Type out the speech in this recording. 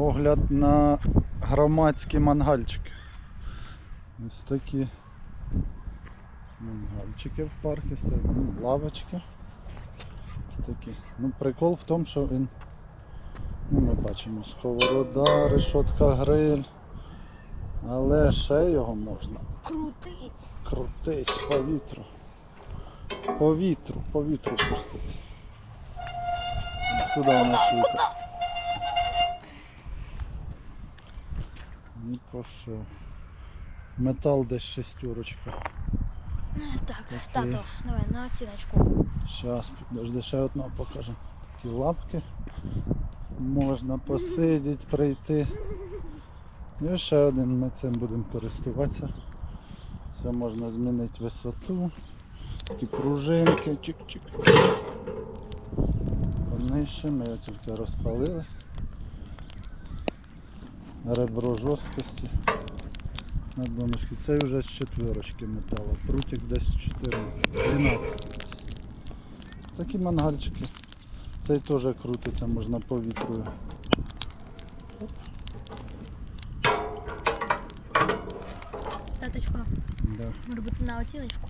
Огляд на громадські мангальчики. Ось такі мангальчики в парку стоять, ну, лавочки. Ось такі. Ну, прикол в тому, що він, ну, ми бачимо, сковорода, решотка гриль. Але ще його можна Крутить. крутить по вітру. По вітру, по вітру пустить. Куди вона світить? Що. Метал десь шестерочка. Так, Такі. тато, давай на оціночку. Зараз, підожди, ще одного покажемо. Такі лапки. Можна посидіти, прийти. І ще один ми цим будемо користуватися. Це можна змінити висоту. Такі пружинки, чик-чик. Понижче, ми його тільки розпалили. Ребро жорсткості. На донышки. Цей вже з четверочки металу. Прутик десь 14, 12. Такі мангальчики. Цей теж крутиться, можна повітрою. Таточко, Да. може бути на оціночку.